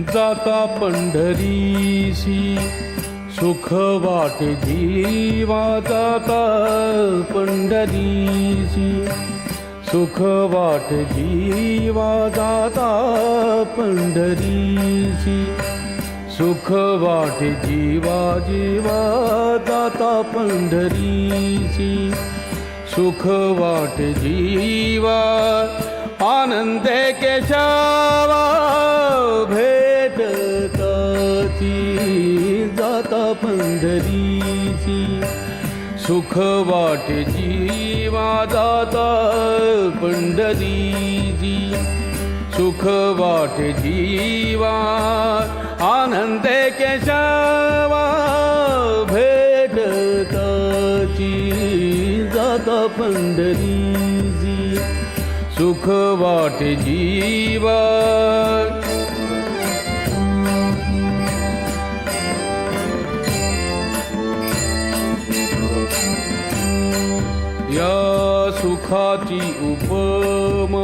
जाता पंढरीशी. सुख वाटे जीवा जाता पंढरीशी. सुख वाटे जीवा जाता पंढरीशी. सुख वाटे जीवा जीवा जाता पंढरीशी. सुख वाटे जीवा आनंदे केशवा सुख वाटे जीवा जाता पंढरीची सुख वाटे जीवा आनंद केशवा भेटताची जाता पंढरीची सुख वाटे जीवा সখী উপম,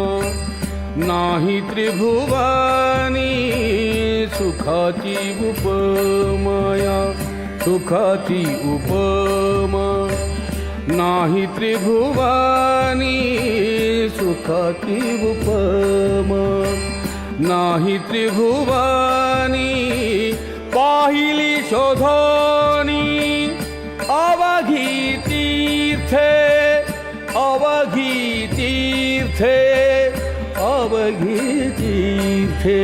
নাহি ত্রিভুবনী সুখী উপমায়া সুখী উপম, নাহি ত্রিভুবনী সুখী উপম, নাহি ত্রিভুবনী পাহিলি শোধনী, অবাঘী তীর্থে अवघी तीर्थे अवघी तीर्थे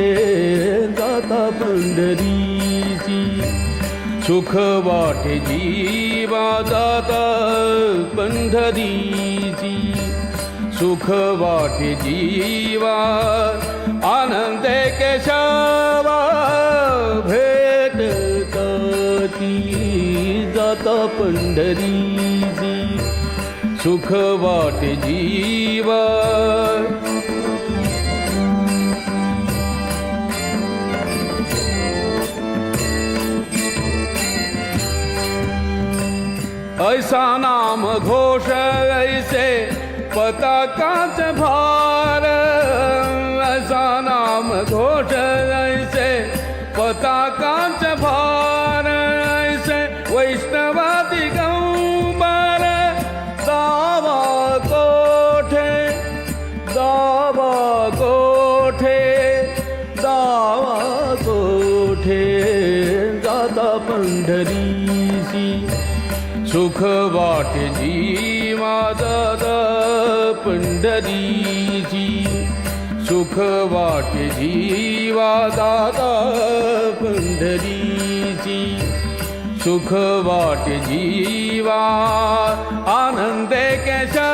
जाता पंढरीची. सुख वाटे जीवा जाता पंढरीची. सुख वाटे जीवा आनंदे केशवा भेट जाता पंढरी सुख वाटे जीवा ऐसा नाम घोष ऐसे पताकाच भार ऐसा नाम घोष कोठे, दावा कोठे दावा कोठे जाता पंढरीशी सुख वाटे जीवा दादा पंढरीची सुख वाटे जीवा दादा पंढरीची सुख वाटे जीवा आनंदे केशवा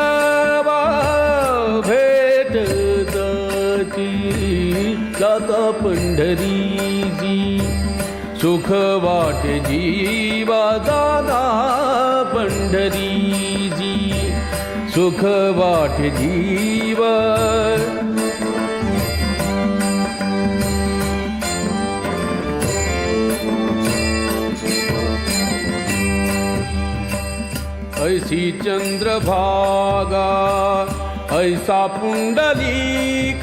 पंढरी जी सुख वाट जीवा दादा पंढरी जी सुख वाट जीवा। ऐसी चंद्र भागा ऐसा पुंडलिक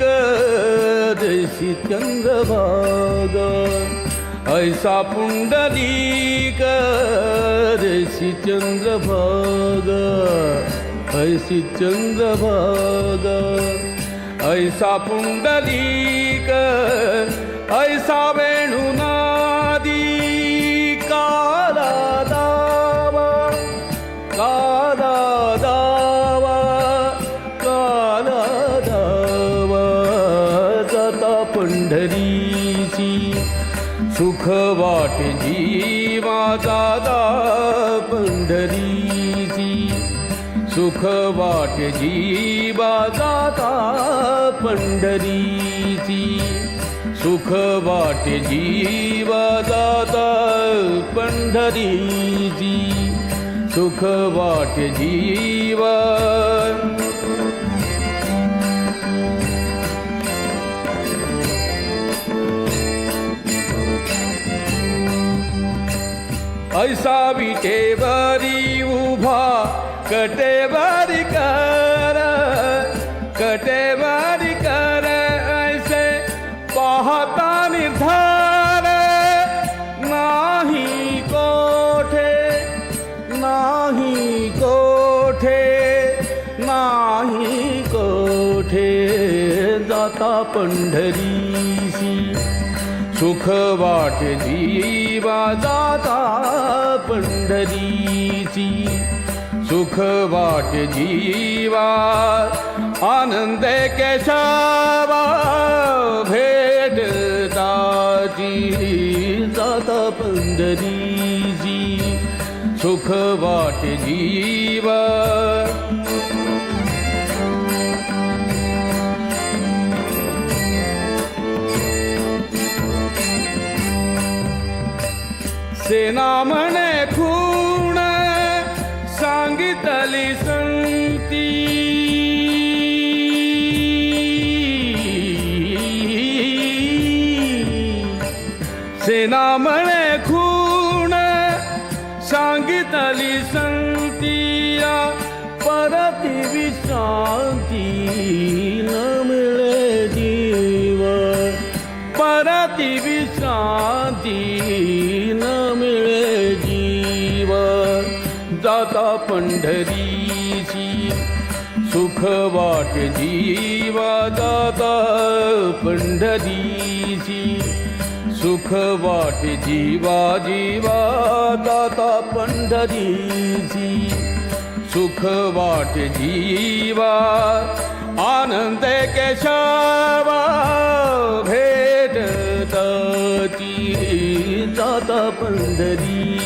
जैसी चंद्रभागा। ऐसा पुंडलिक जैसी चंद्रभागा। ऐसी चंद्रभागा। ऐसा पुंडलिक ऐसा वेण सुख जी जीवा दादा पंढरीची. सुख वाटे जीवा दादा पंढरीची. सुख वाटे जीवा दादा पंढरीची. सुख वाट जीवा ऐसा विटेवरी उभा, कटेवरी कर कटेवरी कर, ऐसे पहाता निर्धार। नाही कोठे नाही कोठे नाही कोठे जाता पंढरीसी सुख वाट जीवा जाता पंढरीची सुख वाट जीवा आनंद केशवा भेटताची जाता पंढरीची सुख वाट जीवा. सेना म्हणे खूण सांगितली संती सेना म्हणे खूण सांगितली संतिया परती विश्रांती न मिळे जीव परती विश्रांती जाता पंढरीची सुख वाट जीवा जाता. पंढरीची सुख वाट जीवा जीवा जाता. पंढरीची सुख वाट जीवा. आनंद केशवा भेटताची जाता पंढरी.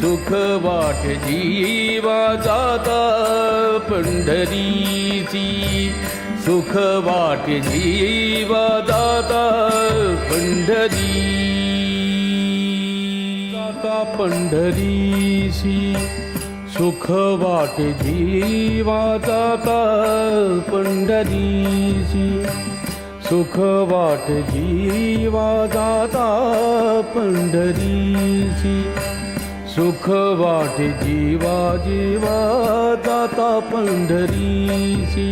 सुख वाट जीवा जाता पंढरीची. सुख वाट जीवा जाता पंढरी जाता पंढरीची. सुख वाट जीवा जाता पंढरीची. सुख वाट जीवा जाता पंढरीची. सुख वाट जीवा जीवा दाता पंढरीची